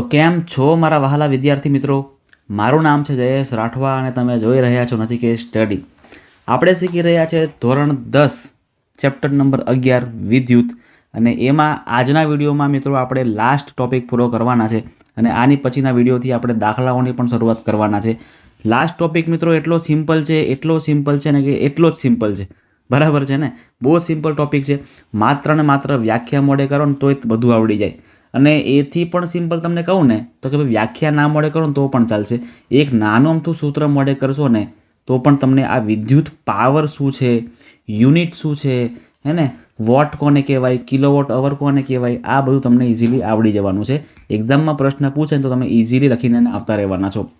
તો કેમ છો મારા વહાલા વિદ્યાર્થી મિત્રો? મારું નામ છે જયેશ રાઠવા અને તમે જોઈ રહ્યા છો નચિકેત સ્ટડી. આપણે શીખી રહ્યા છે ધોરણ દસ, ચેપ્ટર નંબર અગિયાર, વિદ્યુત. અને એમાં આજના વિડીયોમાં મિત્રો આપણે લાસ્ટ ટોપિક પૂરો કરવાના છે અને આની પછીના વિડીયોથી આપણે દાખલાઓની પણ શરૂઆત કરવાના છે. લાસ્ટ ટોપિક મિત્રો એટલો સિમ્પલ છે, એટલો સિમ્પલ છે ને કે એટલો જ સિમ્પલ છે. બરાબર છે ને? બહુ સિમ્પલ ટોપિક છે. માત્ર ને માત્ર વ્યાખ્યા મોડે કરો ને તોય બધું આવડી જાય. અને એથી પણ સિમ્પલ તમને કહું ને, તો કે ભાઈ વ્યાખ્યા ના મળે કરો ને તો પણ ચાલશે. એક નાનું અમથું સૂત્ર મોડે કરશો ને, તો પણ તમને આ વિદ્યુત પાવર શું છે, યુનિટ શું છે, હે ને, વોટ કોને કહેવાય, કિલોવોટ અવર કોને કહેવાય, આ બધું તમને ઇઝીલી આવડી જવાનું છે. એક્ઝામમાં પ્રશ્ન પૂછે ને તો તમે ઇઝીલી લખીને આવતા રહેવાના છો.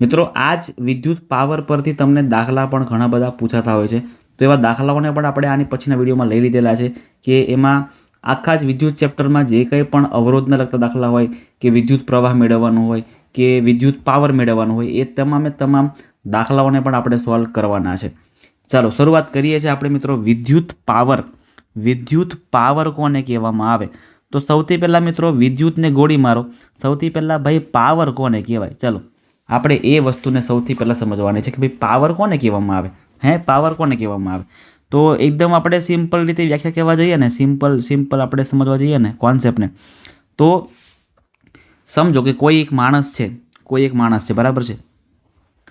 મિત્રો, આ જ વિદ્યુત પાવર પરથી તમને દાખલા પણ ઘણા બધા પૂછાતા હોય છે. તો એવા દાખલાઓને પણ આપણે આની પછીના વિડીયોમાં લઈ લીધેલા છે કે એમાં આખા જ વિદ્યુત ચેપ્ટરમાં જે કંઈ પણ અવરોધને લગતા દાખલા હોય, કે વિદ્યુત પ્રવાહ મેળવવાનો હોય, કે વિદ્યુત પાવર મેળવવાનો હોય, એ તમામે તમામ દાખલાઓને પણ આપણે સોલ્વ કરવાના છે. ચાલો, શરૂઆત કરીએ છીએ આપણે મિત્રો વિદ્યુત પાવર. વિદ્યુત પાવર કોને કહેવામાં આવે? તો સૌથી પહેલાં મિત્રો વિદ્યુતને ગોળી મારો. સૌથી પહેલાં ભાઈ પાવર કોને કહેવાય? ચાલો, આપણે એ વસ્તુને સૌથી પહેલાં સમજવાની છે કે ભાઈ પાવર કોને કહેવામાં આવે? હે, પાવર કોને કહેવામાં આવે? તો એકદમ આપણે સિમ્પલ રીતે વ્યાખ્યા કહેવા જઈએ ને સિમ્પલ સિમ્પલ આપણે સમજવા જઈએ ને કોન્સેપ્ટને તો સમજો કે કોઈ એક માણસ છે, કોઈ એક માણસ છે, બરાબર છે?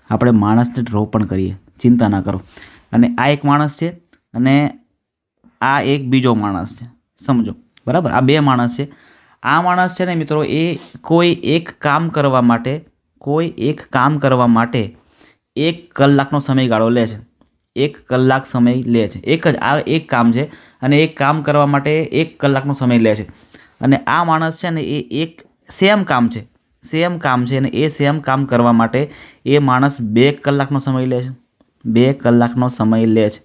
આપણે માણસને ડ્રો પણ કરીએ, ચિંતા ના કરો. અને આ એક માણસ છે અને આ એક બીજો માણસ છે, સમજો? બરાબર? આ બે માણસ છે. આ માણસ છે ને મિત્રો, એ કોઈ એક કામ કરવા માટે, કોઈ એક કામ કરવા માટે એક કલાકનો સમયગાળો લે છે. એક કલાક સમય લે છે. એક જ, આ એક કામ છે અને એક કામ કરવા માટે એક કલાકનો સમય લે છે. અને આ માણસ છે ને એ એક સેમ કામ છે. સેમ કામ છે અને એ સેમ કામ કરવા માટે એ માણસ બે કલાકનો સમય લે છે. બે કલાકનો સમય લે છે.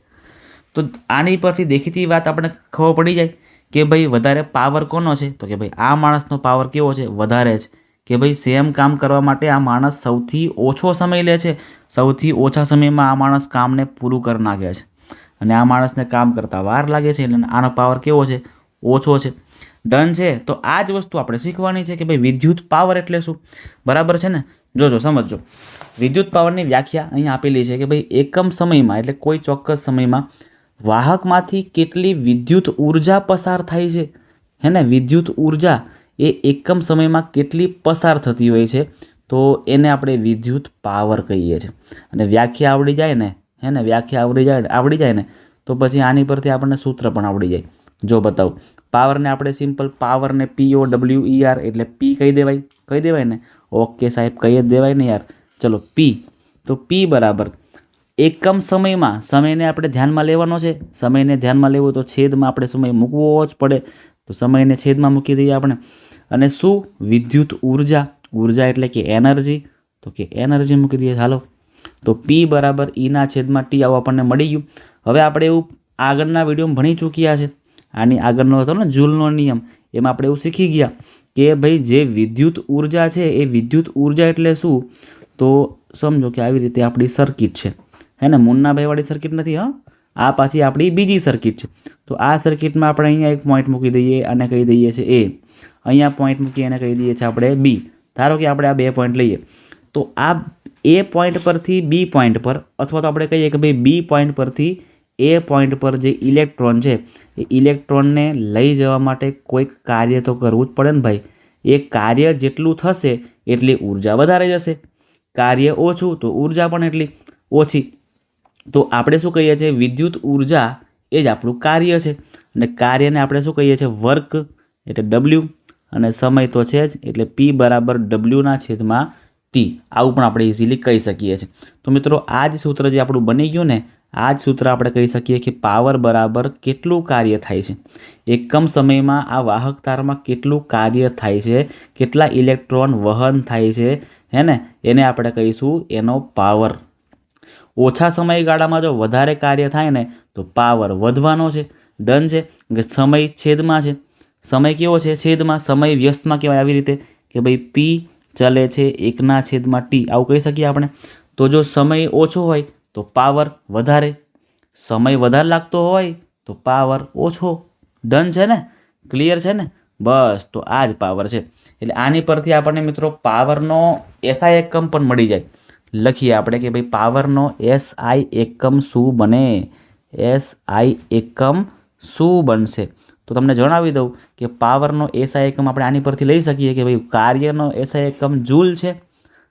તો આની પરથી દેખીતી વાત આપણે ખબર પડી જાય કે ભાઈ વધારે પાવર કોનો છે? તો કે ભાઈ આ માણસનો પાવર કેવો છે? વધારે છે. કે ભાઈ સેમ કામ કરવા માટે આ માણસ સૌથી ઓછો સમય લે છે, સૌથી ઓછા સમયમાં આ માણસ કામને પૂરું કરી નાખે છે. અને આ માણસને કામ કરતાં વાર લાગે છે, એટલે આનો પાવર કેવો છે? ઓછો છે. ડન છે, તો આ જ વસ્તુ આપણે શીખવાની છે કે ભાઈ વિદ્યુત પાવર એટલે શું? બરાબર છે ને? જોજો, સમજજો. વિદ્યુત પાવરની વ્યાખ્યા અહીંયા આપેલી છે કે ભાઈ એકમ સમયમાં, એટલે કોઈ ચોક્કસ સમયમાં, વાહકમાંથી કેટલી વિદ્યુત ઊર્જા પસાર થાય છે? હે ને? વિદ્યુત ઊર્જા એ એકમ સમયમાં કેટલી પસાર થતી હોય છે, તો એને આપણે વિદ્યુત પાવર કહીએ છીએ. અને વ્યાખ્યા આવડી જાય ને, હે ને, વ્યાખ્યા આવડી જાય આવડી જાય ને, તો પછી આની પરથી આપણને સૂત્ર પણ આવડી જાય. જો બતાવું, પાવરને આપણે સિમ્પલ પાવરને પી ઓ ડબલ્યુ ઈ આર એટલે પી કહી દેવાય કહી દેવાય ને? ઓકે સાહેબ, કહી જ દેવાય ને યાર. ચલો પી તો પી બરાબર. એકમ સમયમાં સમયને આપણે ધ્યાનમાં લેવાનો છે. સમયને ધ્યાનમાં લેવો તો છેદમાં આપણે સમય મૂકવો જ પડે. તો સમયને છેદમાં મૂકી દઈએ આપણે. અને શું? વિદ્યુત ઊર્જા. ઊર્જા એટલે કે એનર્જી. તો કે એનર્જી મૂકી દઈએ. ચાલો તો પી બરાબર ઈના છેદમાં ટી આવું આપણને મળી ગયું. હવે આપણે એવું આગળના વિડીયોમાં ભણી ચૂક્યા છે. આની આગળનો હતો ને જૂલનો નિયમ. એમાં આપણે એવું શીખી ગયા કે ભાઈ જે વિદ્યુત ઊર્જા છે, એ વિદ્યુત ઊર્જા એટલે શું? તો સમજો કે આવી રીતે આપણી સર્કિટ છે. હે ને? મુન્નાભાઈવાળી સર્કિટ નથી, હા? આ પાછી આપણી બીજી સર્કિટ છે. તો આ સર્કિટમાં આપણે અહીંયા એક પોઈન્ટ મૂકી દઈએ અને કહી દઈએ છીએ એ અહીંયા પોઈન્ટ મૂકી અને કહી દઈએ છીએ આપણે બી ધારો કે આપણે આ બે પોઈન્ટ લઈએ. તો આ એ પોઈન્ટ પરથી બી પોઈન્ટ પર, અથવા તો આપણે કહીએ કે ભાઈ બી પોઈન્ટ પરથી એ પોઈન્ટ પર જે ઇલેક્ટ્રોન છે, એ ઇલેક્ટ્રોનને લઈ જવા માટે કોઈક કાર્ય તો કરવું જ પડે ને ભાઈ. એ કાર્ય જેટલું થશે, એટલી ઊર્જા વધારે જશે. કાર્ય ઓછું તો ઊર્જા પણ એટલી ઓછી. તો આપણે શું કહીએ છીએ? વિદ્યુત ઊર્જા એ જ આપણું કાર્ય છે. અને કાર્યને આપણે શું કહીએ છીએ? વર્ક એટલે ડબલ્યુ અને સમય તો છે જ, એટલે પી બરાબર ડબલ્યુના છેદમાં ટી આવું પણ આપણે ઇઝીલી કહી શકીએ છીએ. તો મિત્રો, આ જ સૂત્ર જે આપણું બની ગયું ને, આ જ સૂત્ર આપણે કહી શકીએ કે પાવર બરાબર કેટલું કાર્ય થાય છે. એકમ સમયમાં આ વાહક તારમાં કેટલું કાર્ય થાય છે? કેટલા ઇલેક્ટ્રોન વહન થાય છે? હે ને? એને આપણે કહીશું એનો પાવર. ઓછા સમયગાળામાં જો વધારે કાર્ય થાય ને, તો પાવર વધવાનો છે, ડન છે કે સમય છેદમાં છે. સમય કેવો છે? છેદમાં સમય વ્યસ્તમાં કહેવાય આવી રીતે કે ભાઈ પી ચલે છે એકના છેદમાં ટી આવું કહી શકીએ આપણે. તો જો સમય ઓછો હોય, તો પાવર વધારે. સમય વધારે લાગતો હોય, તો પાવર ઓછો. ડન છે ને? ક્લિયર છે ને? બસ, તો આ જ પાવર છે. એટલે આની પરથી આપણને મિત્રો પાવરનો એસઆઈ એકમ પણ મળી જાય. લખીએ આપણે કે ભાઈ પાવરનો એસ આઈ એકમ શું બને? એસ આઈ એકમ શું બનશે? તો તમને જણાવી દઉં કે પાવરનો એસઆઈ એકમ આપણે આની પરથી લઈ શકીએ કે ભાઈ કાર્યનો એસઆઈ એકમ જૂલ છે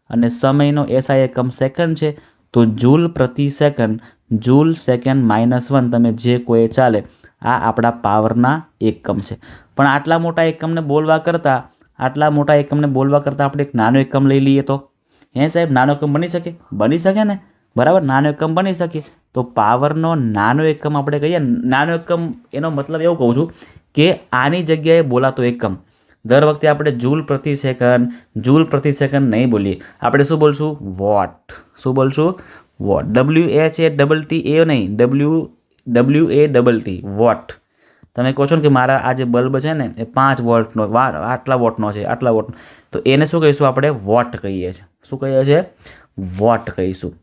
અને સમયનો એસઆઈ એકમ સેકન્ડ છે. તો જૂલ પ્રતિ second, joule second minus one તમે જે કોઈ ચાલે, આ આપણા પાવરના એકમ છે. પણ આટલા મોટા એકમને બોલવા કરતાં, આટલા મોટા એકમને બોલવા કરતાં આપણે એક નાનો એકમ લઈ લઈએ તો? હે સાહેબ, નાનો એકમ બની શકે? બની શકે ને? બરાબર, નાનો એકમ બની શકે. તો પાવરનો નાનો એકમ આપણે કહીએ, નાનો એકમ એનો મતલબ એવું કહું છું કે આની જગ્યાએ બોલાતો એકમ. દર વખતે આપણે જૂલ પ્રતિ સેકન્ડ, જૂલ પ્રતિ સેકન્ડ નહીં બોલીએ. આપણે શું બોલશું? વોટ. શું બોલશું? What. W A double T A નહીં. W W A double T what. તમે કહો છો ને કે મારા આ જે બલ્બ છે ને, એ પાંચ વોલ્ટનો આટલા વોટનો છે, આટલા વોટનો તો એને શું કહીશું આપણે? વોટ કહીએ છીએ. શું કહીએ છીએ? વોટ કહીશું.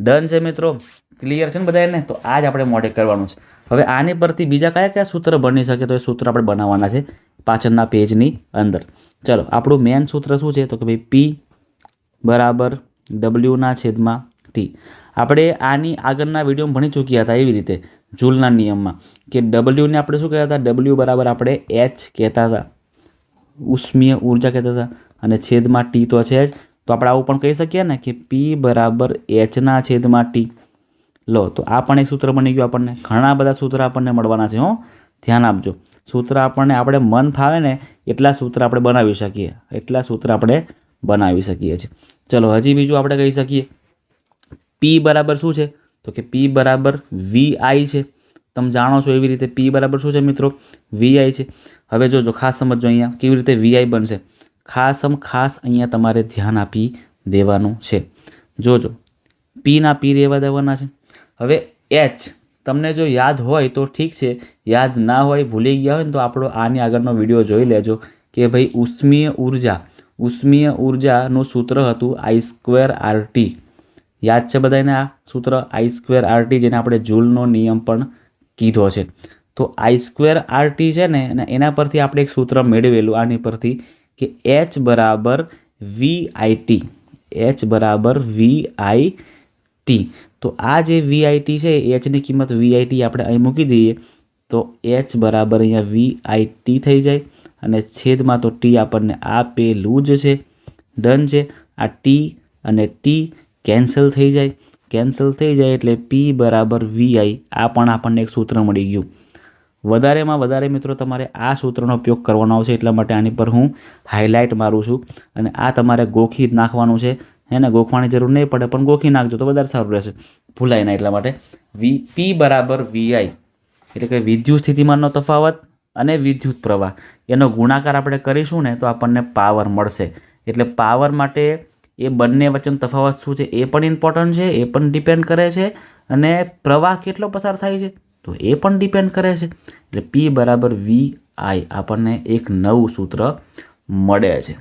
ડન છે મિત્રો? ક્લિયર છે ને બધાને તો આ જ આપણે મોઢે કરવાનું છે. હવે આની પરથી બીજા કયા કયા સૂત્ર બની શકે? તો એ સૂત્ર આપણે બનાવવાના છે પાછળના પેજની અંદર. ચલો, આપણું મેન સૂત્ર શું છે? તો કે ભાઈ પી બરાબર ડબલ્યુના છેદમાં ટી આપણે આની આગળના વિડીયોમાં ભણી ચૂક્યા હતા એવી રીતે, જૂલના નિયમમાં, કે ડબલ્યુને આપણે શું કહેતા હતા? ડબલ્યુ બરાબર આપણે એચ કહેતા હતા. ઉષ્મીય ઊર્જા કહેતા હતા. અને છેદમાં ટી તો છે જ. તો આપણે આવું પણ કહી શકીએ ને કે પી બરાબર એચના છેદમાં ટી લો, તો આ પણ એક સૂત્ર બની ગયું આપણને. ઘણા બધા સૂત્ર આપણને મળવાના છે, હો. ધ્યાન આપજો. સૂત્ર આપણને આપણે મન ફાવે ને, એટલા સૂત્ર આપણે બનાવી શકીએ. એટલા સૂત્ર આપણે બનાવી શકીએ છીએ. ચલો, હજી બીજું આપણે કહી શકીએ. પી બરાબર શું છે? તો કે પી બરાબર વીઆઈ છે. તમે જાણો છો એવી રીતે પી બરાબર શું છે મિત્રો? વીઆઈ છે. હવે જોજો, ખાસ સમજો અહીંયા, કેવી રીતે વીઆઈ બનશે? ખાસ આમ ખાસ અહીંયા તમારે ધ્યાન આપી દેવાનું છે. જોજો પીના પી રહેવા દેવાના છે. હવે એચ તમને જો યાદ હોય તો ઠીક છે. યાદ ના હોય, ભૂલી ગયા હોય ને તો આપણો આની આગળનો વીડિયો જોઈ લેજો કે ભાઈ ઉષ્મીય ઊર્જા, ઉષ્મીય ઉર્જાનું સૂત્ર હતું આઈ સ્ક્વેર આર ટી યાદ છે બધાને આ સૂત્ર? આઈ સ્ક્વેર આરટી જેને આપણે જૂલનો નિયમ પણ કીધો છે. તો આઈ સ્ક્વેર આરટી છે ને, અને એના પરથી આપણે એક સૂત્ર મેળવેલું, આની પરથી કે એચ બરાબર વી આઈ એચ બરાબર વી આઈ ટી તો આ જે વી આઈ ટી છે એચની કિંમત વી આઈ આપણે અહીં મૂકી દઈએ. તો એચ બરાબર અહીંયા વી આઈ ટી થઈ જાય, અને છેદમાં તો ટી આપણને આપેલું જ છે. ડન છે. આ ટી અને ટી કેન્સલ થઈ જાય. કેન્સલ થઈ જાય એટલે પી બરાબર વીઆઈ આ પણ આપણને એક સૂત્ર મળી ગયું. વધારેમાં વધારે મિત્રો તમારે આ સૂત્રનો ઉપયોગ કરવાનો આવશે એટલા માટે આની પર હું હાઇલાઇટ મારું છું. અને આ તમારે ગોખી નાખવાનું છે. હે ને, ગોખવાની જરૂર નહીં પડે, પણ ગોખી નાખજો તો વધારે સારું રહેશે. ભૂલાય ના એટલા માટે. વી પી બરાબર વીઆઈ એટલે કે વિદ્યુત સ્થિતિમાનનો તફાવત અને વિદ્યુત પ્રવાહ. એનો ગુણાકાર આપણે કરીશું ને તો આપણને પાવર મળશે. એટલે પાવર માટે એ બંને વચ્ચેનો તફાવત શું છે? એ પણ ઇમ્પોર્ટન્ટ છે, એ પણ ડિપેન્ડ કરે છે અને પ્રવાહ કેટલો પસાર થાય છે? તો એ પણ ડિપેન્ડ કરે છે. એટલે પી બરાબર વી આઈ આપણને એક નવું સૂત્ર મળે છે.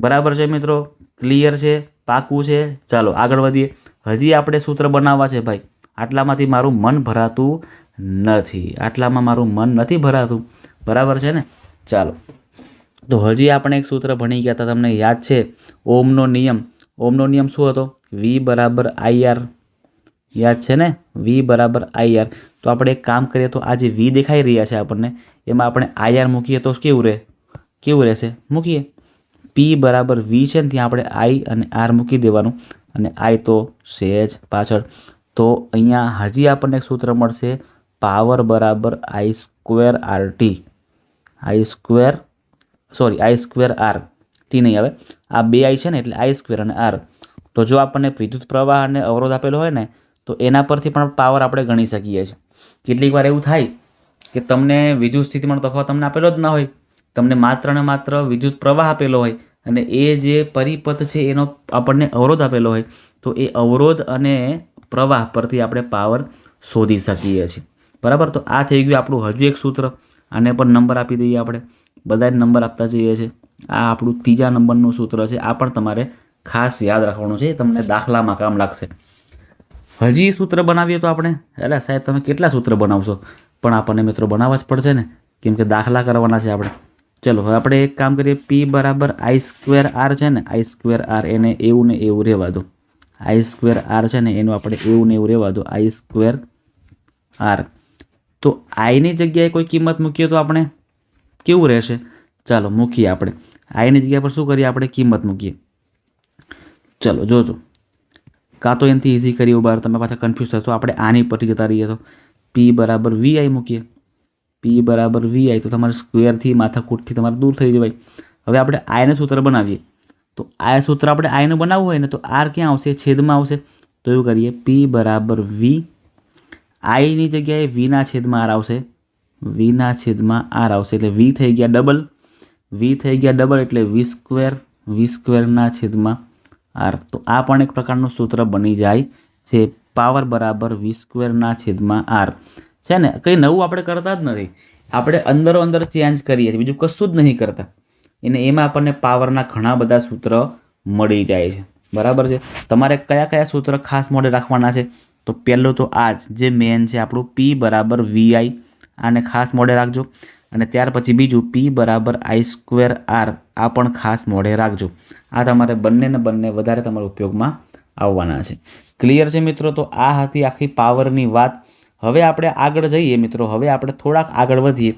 બરાબર છે મિત્રો? ક્લિયર છે? પાકું છે? ચાલો, આગળ વધીએ. હજી આપણે સૂત્ર બનાવવા છે ભાઈ. આટલામાંથી મારું મન ભરાતું નથી. આટલામાં મારું મન નથી ભરાતું. બરાબર છે ને? ચાલો. તો હજી આપણે એક સૂત્ર ભણી ગયા હતા તમને યાદ છે? ઓમનો નિયમ. ઓમનો નિયમ શું હતો? વી બરાબર આઈઆર યાદ છે ને? વી બરાબર આઈઆર તો આપણે એક કામ કરીએ, તો આ જે વી દેખાઈ રહ્યા છે આપણને, એમાં આપણે આઈઆર મૂકીએ તો કેવું રહે? કેવું રહેશે? મૂકીએ. પી બરાબર વી છે ને, ત્યાં આપણે આઈ અને આર મૂકી દેવાનું. અને આઈ તો સેજ પાછળ. તો અહીંયા હજી આપણને એક સૂત્ર મળશે, પાવર બરાબર I square RT I square sorry I square R T નહીં આવે. આ બે આઈ છે ને, એટલે આઈ સ્ક્વેર અને આર તો જો આપણને વિદ્યુત પ્રવાહ અને અવરોધ આપેલો હોય ને, તો એના પરથી પણ પાવર આપણે ગણી શકીએ છીએ. કેટલીક વાર એવું થાય કે તમને વિદ્યુત સ્થિતિમાં તફાવત તમને આપેલો જ ના હોય, તમને માત્ર ને માત્ર વિદ્યુત પ્રવાહ આપેલો હોય અને એ જે પરિપથ છે એનો આપણને અવરોધ આપેલો હોય, તો એ અવરોધ અને પ્રવાહ પરથી આપણે પાવર શોધી શકીએ છીએ. બરાબર? તો આ થઈ ગયું આપણું હજુ એક સૂત્ર, આને પણ નંબર આપી દઈએ આપણે. બધાને નંબર આપતા જઈએ છીએ. આ આપણું ત્રીજા નંબરનું સૂત્ર છે. આ પણ તમારે ખાસ યાદ રાખવાનું છે. તમને દાખલામાં કામ લાગશે. હજી સૂત્ર બનાવીએ તો આપણે? એટલે સાહેબ તમે કેટલા સૂત્ર બનાવશો? પણ આપણને મિત્રો બનાવવા જ પડશે ને. કેમ કે દાખલા કરવાના છે આપણે. ચલો હવે આપણે એક કામ કરીએ. પી બરાબર આઈ સ્ક્વેર આર છે ને? આઈ સ્ક્વેર આર એને એવું ને એવું રહેવા દો. આઈ સ્ક્વેર આર છે ને એનું આપણે એવું ને એવું રહેવા દો. આઈ સ્ક્વેર આર તો આઈની જગ્યાએ કોઈ કિંમત મૂકીએ તો આપણે? કેવું રહેશે? ચાલો મૂકીએ આપણે. આઈની જગ્યા પર શું કરીએ? આપણે કિંમત મૂકીએ. ચલો, જોજો. કાં તો એનાથી ઇઝી કરી બાર તમે પાછા કન્ફ્યુઝ થશો. આપણે આની પરથી જતા રહીએ તો. પી બરાબર વી આઈ મૂકીએ. પી બરાબર વી આઈ તો તમારે સ્ક્વેરથી માથાકૂટથી તમારે દૂર થઈ જવાય. હવે આપણે આયને સૂત્ર બનાવીએ. તો આ સૂત્ર આપણે આયનું બનાવવું હોય ને, તો આર ક્યાં આવશે? છેદમાં આવશે. તો એવું કરીએ. પી બરાબર વી આઈની જગ્યાએ વીના છેદમાં આર આવશે. વીના છેદમાં આર આવશે એટલે વી થઈ ગયા ડબલ. વી થઈ ગયા ડબલ એટલે વી સ્ક્વેર. વી સ્ક્વેરના છેદમાં આર. તો આ પણ એક પ્રકારનું સૂત્ર બની જાય છે પાવર બરાબર વી સ્ક્વેરના છેદમાં આર. છે ને? કંઈ નવું આપણે કરતા જ નથી. આપણે અંદરો અંદર ચેન્જ કરીએ છીએ. બીજું કશું જ નહીં કરતા. એને એમાં આપણને પાવરના ઘણા બધા સૂત્ર મળી જાય છે. બરાબર છે? તમારે કયા કયા સૂત્ર ખાસ મોડે રાખવાના છે? તો પહેલું તો આ જ, જે મેન છે આપણું પી બરાબર વીઆઈ આને ખાસ મોડે રાખજો. અને ત્યાર પછી બીજું પી બરાબર આઈ સ્ક્વેર આર આ પણ ખાસ મોઢે રાખજો. આ તમારે બંને ને બંને વધારે તમારા ઉપયોગમાં આવવાના છે. ક્લિયર છે મિત્રો? તો આ હતી આખી પાવરની વાત. હવે આપણે આગળ જઈએ મિત્રો. હવે આપણે થોડાક આગળ વધીએ.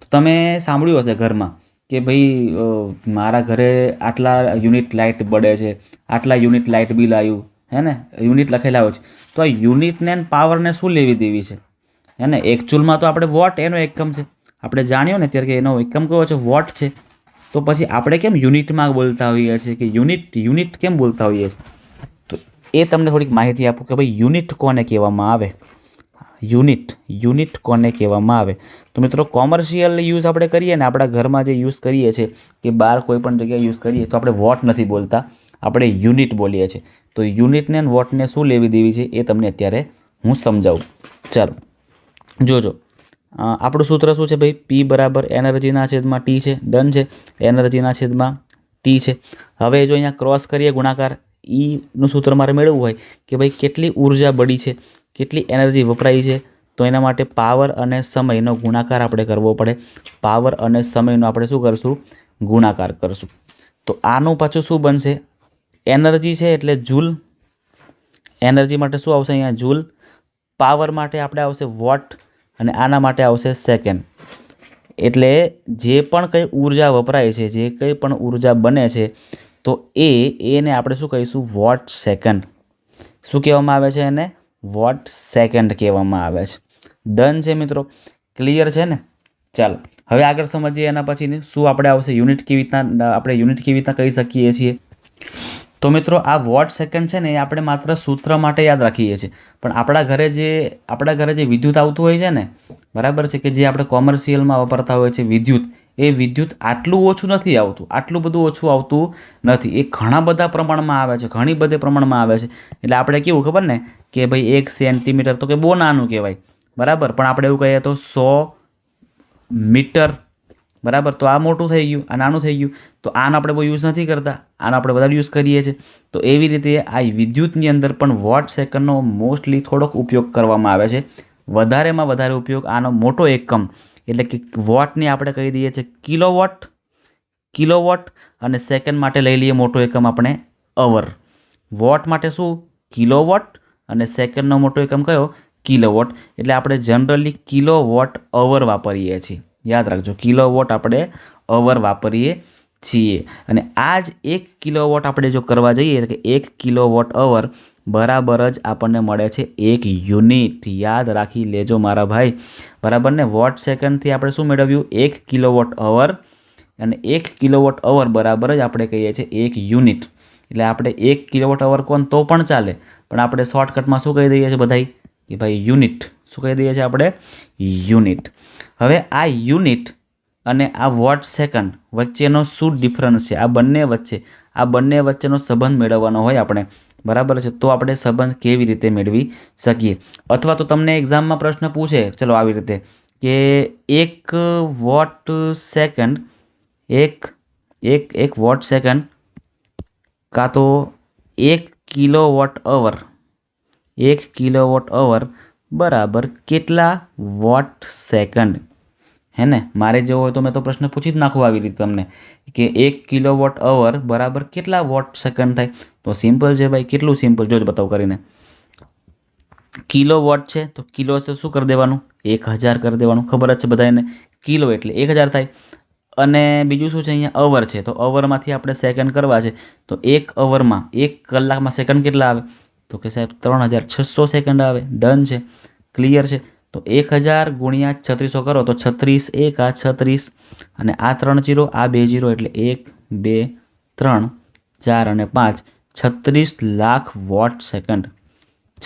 તો તમે સાંભળ્યું હશે ઘરમાં કે ભાઈ મારા ઘરે આટલા યુનિટ લાઇટ બળે છે, આટલા યુનિટ લાઇટ બિલ આવ્યું હે ને? યુનિટ લખેલા હોય છે. તો આ યુનિટને પાવરને શું લેવી દેવી છે? હે ને? એકચ્યુઅલમાં તો આપણે વોટ એનો એકમ છે. આપણે જાણ્યો ને ત્યારે કે એનો એકમ કયો છે? વોટ છે. તો પછી આપણે કેમ યુનિટમાં બોલતા હોઈએ છીએ કે યુનિટ યુનિટ કેમ બોલતા હોઈએ છીએ? તો એ તમને થોડીક માહિતી આપું કે ભાઈ યુનિટ કોને કહેવામાં આવે? યુનિટ યુનિટ કોને કહેવામાં આવે? તો મિત્રો કોમર્શિયલ યુઝ આપણે કરીએ ને, આપણા ઘરમાં જે યુઝ કરીએ છીએ કે બહાર કોઈ પણ જગ્યાએ યુઝ કરીએ તો આપણે વોટ નથી બોલતા. આપણે યુનિટ બોલીએ છીએ. તો યુનિટને વોટને શું લેવી દેવી છે એ તમને અત્યારે હું સમજાવું. ચાલો. જોજો. આપણું સૂત્ર શું છે ભાઈ? પી બરાબર એનર્જીના છેદમાં ટી છે. ડન છે. એનર્જીના છેદમાં ટી છે. હવે જો અહીંયા ક્રોસ કરીએ ગુણાકાર ઈનું સૂત્ર મારે મેળવવું હોય કે ભાઈ કેટલી ઊર્જા બળી છે, કેટલી એનર્જી વપરાઈ છે, તો એના માટે પાવર અને સમયનો ગુણાકાર આપણે કરવો પડે. પાવર અને સમયનો આપણે શું કરશું? ગુણાકાર કરશું. તો આનું પાછું શું બનશે? એનર્જી છે એટલે જૂલ. એનર્જી માટે શું આવશે અહીંયા? જૂલ. પાવર માટે આપણે આવશે વોટ. અને આના માટે આવશે સેકન્ડ એટલે જે પણ કંઈ ઊર્જા વપરાય છે, જે કંઈ પણ ઊર્જા બને છે, તો એ, એને આપણે શું કહીશું? વોટ સેકન્ડ શું કહેવામાં આવે છે એને? વોટ સેકન્ડ કહેવામાં આવે છે. ડન છે મિત્રો? ક્લિયર છે ને? ચાલો, હવે આગળ સમજીએ એના પછીની. શું આપણે આવશે? યુનિટ કેવી રીતના, આપણે યુનિટ કેવી રીતના કહી શકીએ છીએ? તો મિત્રો આ વોટ સેકન્ડ છે ને એ આપણે માત્ર સૂત્ર માટે યાદ રાખીએ છીએ. પણ આપણા ઘરે જે, આપણા ઘરે જે વિદ્યુત આવતું હોય છે ને, બરાબર છે કે જે આપણે કોમર્શિયલમાં વાપરતા હોય છે વિદ્યુત, એ વિદ્યુત આટલું ઓછું નથી આવતું, આટલું બધું ઓછું આવતું નથી. એ ઘણા બધા પ્રમાણમાં આવે છે, ઘણી બધી પ્રમાણમાં આવે છે. એટલે આપણે કેવું ખબર ને કે ભાઈ એક સેન્ટીમીટર તો કે બહુ નાનું કહેવાય. બરાબર? પણ આપણે એવું કહીએ તો સો મીટર બરાબર? તો આ મોટું થઈ ગયું, આ નાનું થઈ ગયું. તો આનો આપણે બહુ યુઝ નથી કરતા. આનો આપણે વધારે યુઝ કરીએ છીએ. તો એવી રીતે આ વિદ્યુતની અંદર પણ વોટ સેકન્ડનો મોસ્ટલી થોડોક ઉપયોગ કરવામાં આવે છે. વધારેમાં વધારે ઉપયોગ આનો મોટો એકમ, એટલે કે વોટને આપણે કહી દઈએ છીએ કિલો વોટ કિલો વોટ અને સેકન્ડ માટે લઈ લઈએ મોટો એકમ આપણે અવર વોટ માટે શું? કિલો વોટ અને સેકન્ડનો મોટો એકમ કયો? કિલો વોટ એટલે આપણે જનરલી કિલો વોટ અવર વાપરીએ છીએ. યાદ રાખજો કિલો વોટ આપણે અવર વાપરીએ છીએ. અને આ જ એક કિલો વોટ આપણે જો કરવા જઈએ કે એક કિલો વોટ અવર બરાબર જ આપણને મળે છે એક યુનિટ. યાદ રાખી લેજો મારા ભાઈ. બરાબર ને? વોટ સેકન્ડથી આપણે શું મેળવ્યું? એક કિલો વોટ અવર. અને એક કિલોવોટ અવર બરાબર જ આપણે કહીએ છીએ એક યુનિટ. એટલે આપણે એક કિલોવોટ અવર કોણ? તો પણ ચાલે. પણ આપણે શોર્ટકટમાં શું કહી દઈએ છીએ બધાય? કે ભાઈ યુનિટ. શું કહી દઈએ છીએ આપણે? યુનિટ. હવે આ યુનિટ અને આ વોટ સેકન્ડ વચ્ચેનો શું ડિફરન્સ છે? આ બંને વચ્ચે, આ બંને વચ્ચેનો સંબંધ મેળવવાનો હોય આપણે. બરાબર છે? તો આપણે સંબંધ કેવી રીતે મેળવી શકીએ? અથવા તો તમને એક્ઝામમાં પ્રશ્ન પૂછે, ચલો આવી રીતે, કે એક વોટ સેકન્ડ, એક એક એક વોટ સેકન્ડ, કાં તો એક કિલો વોટ અવર, એક કિલો વોટ અવર બરાબર કેટલા વોટ સેકન્ડ? હે ને? મારે જેવો હોય તો મેં તો પ્રશ્ન પૂછી જ નાખું આવી રીતે તમને કે એક કિલો વોટ અવર બરાબર કેટલા વોટ સેકન્ડ થાય? તો સિમ્પલ છે ભાઈ, કેટલું સિમ્પલ? જોજ બતાવ કરીને. કિલો વોટ છે તો કિલો તો શું કરી દેવાનું? એક હજાર કરી દેવાનું. ખબર જ છે બધાને કિલો એટલે એક હજાર થાય. અને બીજું શું છે અહીંયા? અવર છે. તો અવરમાંથી આપણે સેકન્ડ કરવા છે. તો એક અવરમાં એક કલાકમાં સેકન્ડ કેટલા આવે? તો કે સાહેબ, ત્રણ હજાર છસો સેકન્ડ આવે. ડન છે. ક્લિયર છે. તો એક હજાર ગુણ્યા છત્રીસો કરો તો છત્રીસ, એક આ છત્રીસ અને આ ત્રણ જીરો, આ બે જીરો એટલે એક, બે, ત્રણ, ચાર અને પાંચ. છત્રીસ લાખ વોટ સેકન્ડ.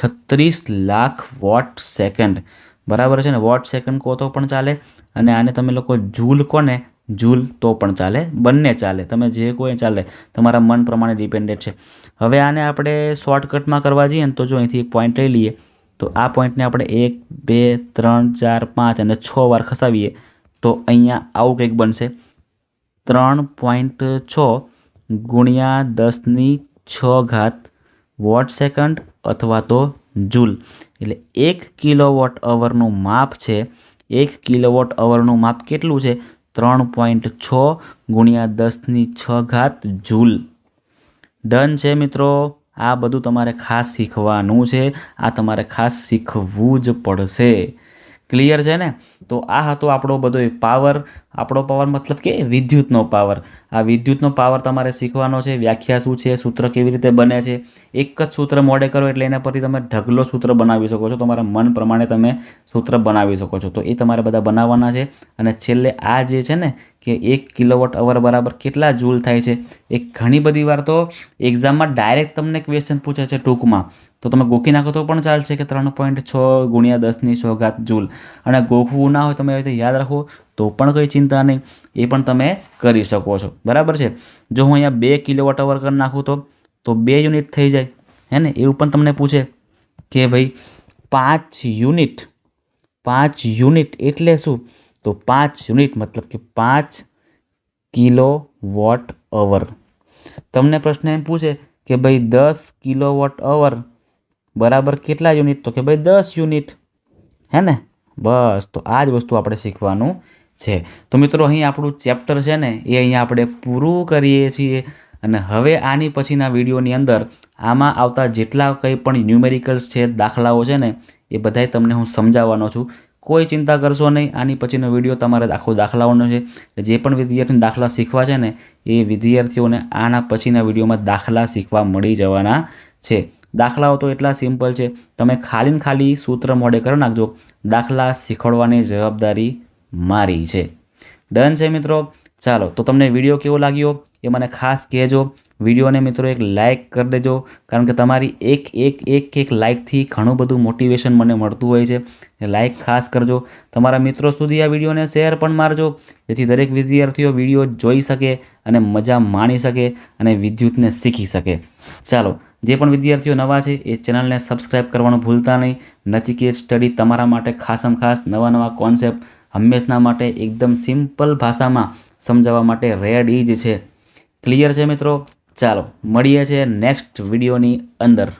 છત્રીસ લાખ વોટ સેકન્ડ. બરાબર છે ને? વોટ સેકન્ડ કહો તો પણ ચાલે અને આને તમે લોકો જૂલ કોને? જૂલ તો પણ ચાલે, બંને ચાલે, તમે જે કોઈ ચાલે, તમારા મન પ્રમાણે ડિપેન્ડેડ છે. હવે આને આપણે શોર્ટકટમાં કરવા જઈએ ને તો જો અહીંથી એક પોઈન્ટ લઈ લઈએ, તો આ પોઈન્ટને આપણે એક, બે, ત્રણ, ચાર, પાંચ અને છ વાર ખસાવીએ, તો અહીંયા આવું કંઈક બનશે. ત્રણ પોઈન્ટ છ ગુણ્યા દસની છ ઘાત વોટ સેકન્ડ અથવા તો જૂલ. એટલે એક કિલોવોટ અવરનું માપ છે, એક કિલોવોટ અવરનું માપ કેટલું છે? ત્રણ પોઈન્ટ છ ગુણ્યા દસની છ ઘાત જૂલ. ડન છે મિત્રો? આ બધું તમારે ખાસ શીખવાનું છે. આ તમારે ખાસ શીખવું જ પડશે. ક્લિયર છે ને? તો આ હતો આપણો બધો પાવર આપણો પાવર મતલબ કે વિદ્યુતનો પાવર આ વિદ્યુતનો પાવર તમારે શીખવાનો છે, વ્યાખ્યા શું છે, સૂત્ર કેવી રીતે બને છે? એક જ સૂત્ર મોડે કરો એટલે એના પરથી તમે ઢગલો સૂત્ર બનાવી શકો છો. તમારા મન પ્રમાણે તમે સૂત્ર બનાવી શકો છો. તો એ તમારે બધા બનાવવાના છે. અને છેલ્લે આ જે છે ને કે એક કિલોવોટ અવર બરાબર કેટલા જૂલ થાય છે? એ ઘણી બધી વાર તો એક્ઝામમાં ડાયરેક્ટ તમને ક્વેશ્ચન પૂછે છે ટૂંકમાં. તો તમે ગોખી નાખો તો પણ ચાલશે કે ત્રણ પોઈન્ટ છ ગુણ્યા દસની ઘાત જૂલ. અને ગોખવું ના હોય તમે એવી રીતે યાદ રાખો, તો પણ કંઈ ચિંતા નહીં. એ પણ તમે કરી શકો છો. બરાબર છે? જો હું અહીંયા બે કિલોવોટ અવર કરી નાખું તો તો બે યુનિટ થઈ જાય. હે ને? એવું પણ તમને પૂછે કે ભાઈ, પાંચ યુનિટ પાંચ યુનિટ એટલે શું? તો પાંચ યુનિટ મતલબ કે પાંચ કિલો વોટ અવર તમને પ્રશ્ન એમ પૂછે કે ભાઈ, દસ કિલો વોટ અવર બરાબર કેટલા યુનિટ? તો કે ભાઈ દસ યુનિટ. હે ને? બસ, તો આ જ વસ્તુ આપણે શીખવાનું છે. તો મિત્રો, અહીં આપણું ચેપ્ટર છે ને, એ અહીંયા આપણે પૂરું કરીએ છીએ. અને હવે આની પછીના વિડીયોની અંદર આમાં આવતા જેટલા કંઈ પણ ન્યુમેરિકલ્સ છે, દાખલાઓ છે ને, એ બધાય તમને હું સમજાવવાનો છું. કોઈ ચિંતા કરશો નહીં, આની પછીનો વીડિયો તમારે આખો દાખલાઓનો છે. જે પણ વિદ્યાર્થીને દાખલા શીખવા છે ને, એ વિદ્યાર્થીઓને આના પછીના વિડીયોમાં દાખલા શીખવા મળી જવાના છે. દાખલાઓ તો એટલા સિમ્પલ છે. તમે ખાલીને ખાલી સૂત્ર મોડે કરી નાખજો. દાખલા શીખવાડવાની જવાબદારી મારી છે. ડન છે મિત્રો? ચાલો, તો તમને વીડિયો કેવો લાગ્યો? એ મને ખાસ કહેજો. વિડીયોને મિત્રો એક લાઇક કરી દેજો. કારણ કે તમારી એક એક એક એક લાઇકથી ઘણું બધું મોટિવેશન મને મળતું હોય છે. લાઇક ખાસ કરજો. તમારા મિત્રો સુધી આ વિડીયોને શેર પણ મારજો. જેથી દરેક વિદ્યાર્થીઓ વીડિયો જોઈ શકે અને મજા માણી શકે અને વિદ્યુતને શીખી શકે. ચાલો, જે પણ વિદ્યાર્થીઓ નવા છે એ ચેનલને સબસ્ક્રાઇબ કરવાનું ભૂલતા નહીં. નચિકેત સ્ટડી તમારા માટે ખાસમ ખાસ નવા નવા કોન્સેપ્ટ હંમેશના માટે એકદમ સિમ્પલ ભાષામાં સમજાવવા માટે રેડી જ છે. ક્લિયર છે મિત્રો? ચાલો મળીએ છીએ નેક્સ્ટ વિડીયોની અંદર.